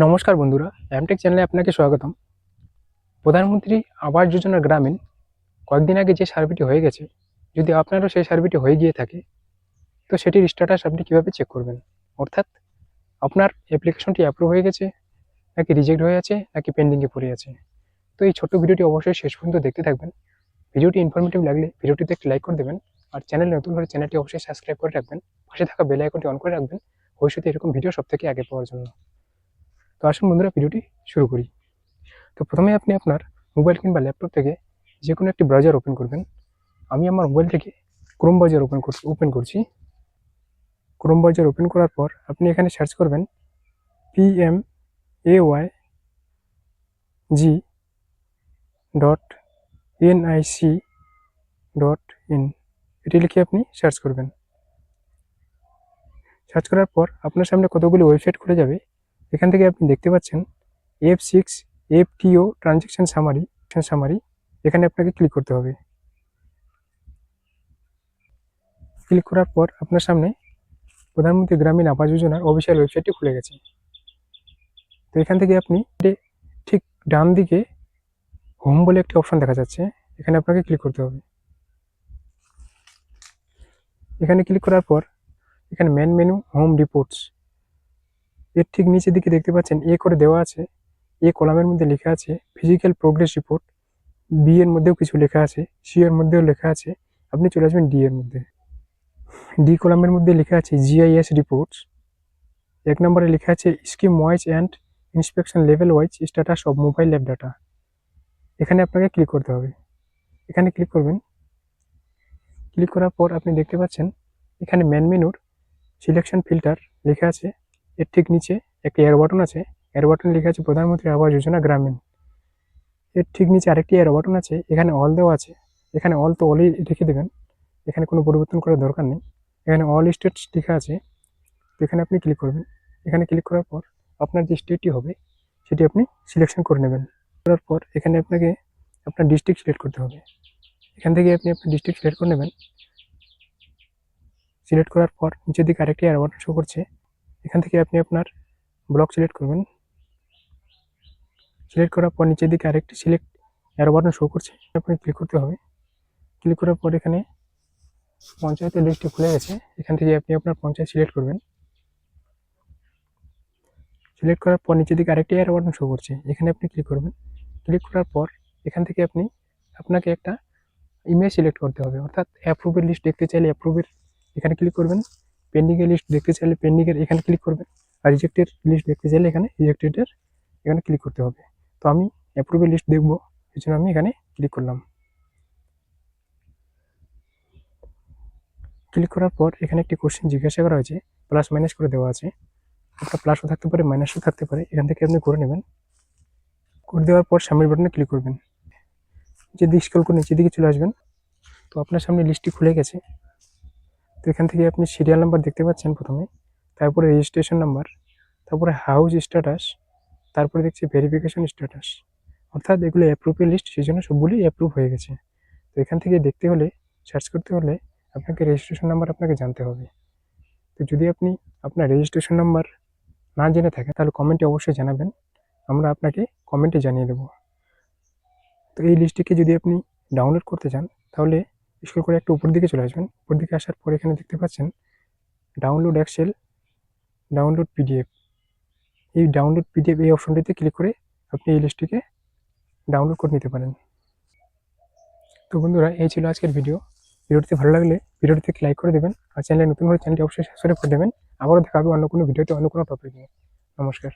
নমস্কার বন্ধুরা অ্যামটেক চ্যানেলে আপনাকে স্বাগতম। প্রধানমন্ত্রী আবাস যোজনা গ্রামীণ কয়েকদিন আগে যে সার্ভেটি হয়ে গেছে, যদি আপনারও সেই সার্ভেটি হয়ে গিয়ে থাকে, তো সেটির স্ট্যাটাস আপনি কীভাবে চেক করবেন? অর্থাৎ, আপনার অ্যাপ্লিকেশনটি অ্যাপ্রুভ হয়ে গেছে, নাকি রিজেক্ট হয়ে আছে, নাকি পেন্ডিংয়ে পড়ে আছে? তো এই ছোট্ট ভিডিওটি অবশ্যই শেষ পর্যন্ত দেখতে থাকবেন। ভিডিওটি ইনফরমেটিভ লাগলে ভিডিওটিতে একটি লাইক করে দেবেন, আর চ্যানেল নতুন হলে চ্যানেলটি অবশ্যই সাবস্ক্রাইব করে রাখবেন, পাশে থাকা বেল আইকনটি অন করে রাখবেন, ভবিষ্যতে এরকম ভিডিও সব থেকে আগে পাওয়ার জন্য। তো আসুন বন্ধুরা, ভিডিওটি শুরু করি। তো প্রথমে আপনি আপনার মোবাইল কিংবা ল্যাপটপ থেকে যে কোনো একটি ব্রাউজার ওপেন করবেন। আমি আমার মোবাইল থেকে ক্রোম ব্রাউজার ওপেন করছি ওপেন করছি। ক্রোম ব্রাউজার ওপেন করার পর আপনি এখানে সার্চ করবেন P M A Y G dot NIC dot in এটি লিখে আপনি সার্চ করবেন। সার্চ করার পর আপনার সামনে কতগুলি ওয়েবসাইট খুলে যাবে এখান থেকে আপনি দেখতে পাচ্ছেন এফ সিক্স এফ টিও ট্রানজেকশন সামারি সামারি এখানে আপনাকে ক্লিক করতে হবে। ক্লিক করার পর আপনার সামনে প্রধানমন্ত্রী গ্রামীণ আবাস যোজনার অফিসিয়াল ওয়েবসাইটটি খুলে গেছে। তো এখান থেকে আপনি ঠিক ডান দিকে হোম বলে একটি অপশন দেখা যাচ্ছে, এখানে আপনাকে ক্লিক করতে হবে। এখানে ক্লিক করার পর এখানে মেন মেনু হোম রিপোর্টস এর ঠিক নিচের দিকে দেখতে পাচ্ছেন এ করে দেওয়া আছে। এ কলামের মধ্যে লেখা আছে ফিজিক্যাল প্রোগ্রেস রিপোর্ট বি এর মধ্যেও কিছু লেখা আছে সি এর মধ্যেও লেখা আছে। আপনি চলে আসবেন ডি এর মধ্যে। ডি কলামের মধ্যে লেখা আছে জিআইএস রিপোর্টস এক নম্বরে লেখা আছে scheme wise and inspection level wise status of mobile app data এখানে আপনাকে ক্লিক করতে হবে। এখানে ক্লিক করবেন। ক্লিক করার পর আপনি দেখতে পাচ্ছেন, এখানে ম্যান মেনুর সিলেকশন ফিল্টার লেখা আছে। এর ঠিক নিচে একটি এয়ার বাটন আছে। এয়ার বাটন লেখা আছে, প্রধানমন্ত্রী আবাস যোজনা গ্রামীণ। এর ঠিক নিচে আরেকটি এয়ার বাটন আছে, এখানে অল দেওয়া আছে। এখানে অল তো অলই রেখে দেবেন, এখানে কোনো পরিবর্তন করার দরকার নেই। এখানে অল স্টেটস লেখা আছে, তো এখানে আপনি ক্লিক করবেন। এখানে ক্লিক করার পর আপনার যে স্টেটটি হবে, সেটি আপনি সিলেকশন করে নেবেন। করার পর এখানে আপনাকে আপনার ডিস্ট্রিক্ট সিলেক্ট করতে হবে। এখান থেকে আপনি আপনার ডিস্ট্রিক্ট সিলেক্ট করে নেবেন। সিলেক্ট করার পর নিচের দিকে আরেকটি এয়ার বাটন শো করছে। এখান থেকে আপনি আপনার ব্লক সিলেক্ট করবেন। সিলেক্ট করার পর নিচের দিকে আরেকটি সিলেক্ট অ্যারো বাটন শো করছে। আপনি ক্লিক করতে হবে। ক্লিক করার পর এখানে পঞ্চায়েতের লিস্টটি খুলে গেছে। এখান থেকে আপনি আপনার পঞ্চায়েত সিলেক্ট করবেন। সিলেক্ট করার পর নিচের দিকে আরেকটি অ্যারো বাটন শো করছে। এখানে আপনি ক্লিক করবেন। ক্লিক করার পর এখান থেকে আপনি আপনাকে একটা ইমেজ সিলেক্ট করতে হবে। অর্থাৎ অ্যাপ্রুভের লিস্ট দেখতে চাইলে অ্যাপ্রুভের এখানে ক্লিক করবেন। পেন্ডিংয়ের লিস্ট দেখতে চাইলে পেন্ডিংয়ের এখানে ক্লিক করবেন। আর রিজেক্টের লিস্ট দেখতে চাইলে এখানে রিজেক্টেডের এখানে ক্লিক করতে হবে। তো আমি অ্যাপ্রুভের লিস্ট দেখব এই জন্য আমি এখানে ক্লিক করলাম। ক্লিক করার পর এখানে একটি কোশ্চেন জিজ্ঞাসা করা হয়েছে প্লাস মাইনাস করে দেওয়া আছে। একটা প্লাসও থাকতে পারে মাইনাসও থাকতে পারে, এখান থেকে আপনি করে নেবেন। করে দেওয়ার পর সামনের বাটনে ক্লিক করবেন। যে দিক স্ক্রল করে নিচের দিকে চলে আসবেন। তো আপনার সামনে লিস্টটি খুলে গেছে। তো এখান থেকে আপনি সিরিয়াল নাম্বার দেখতে পাচ্ছেন প্রথমে, তারপরে রেজিস্ট্রেশন নাম্বার তারপরে হাউস স্ট্যাটাস তারপরে দেখছি ভেরিফিকেশন স্ট্যাটাস অর্থাৎ এগুলো অ্যাপ্রুভের লিস্ট সেই জন্য সবগুলি অ্যাপ্রুভ হয়ে গেছে। তো এখান থেকে দেখতে হলে সার্চ করতে হলে আপনাকে রেজিস্ট্রেশন নাম্বার আপনাকে জানতে হবে। তো যদি আপনি আপনার রেজিস্ট্রেশন নাম্বার না জেনে থাকেন, তাহলে কমেন্টে অবশ্যই জানাবেন। আমরা আপনাকে কমেন্টে জানিয়ে দেবো। তো এই লিস্টটিকে যদি আপনি ডাউনলোড করতে চান, তাহলে স্ক্রল করে একটু উপর দিকে চলে আসবেন। উপর দিকে আসার পর এখানে দেখতে পাচ্ছেন ডাউনলোড এক্সেল ডাউনলোড পিডিএফ এই ডাউনলোড পিডিএফ এই অপশনটিতে ক্লিক করে আপনি এই লিস্টটিকে ডাউনলোড করে নিতে পারেন। তো বন্ধুরা, এই ছিল আজকের ভিডিও ভিডিওটি ভালো লাগলে ভিডিওটিতে লাইক করে দেবেন আর চ্যানেলে নতুন হলে চ্যানেলটি অবশ্যই সাবস্ক্রাইব করে দেবেন। আবারও দেখা হবে অন্য কোনো ভিডিওতে অন্য কোনো টপিক নিয়ে। নমস্কার।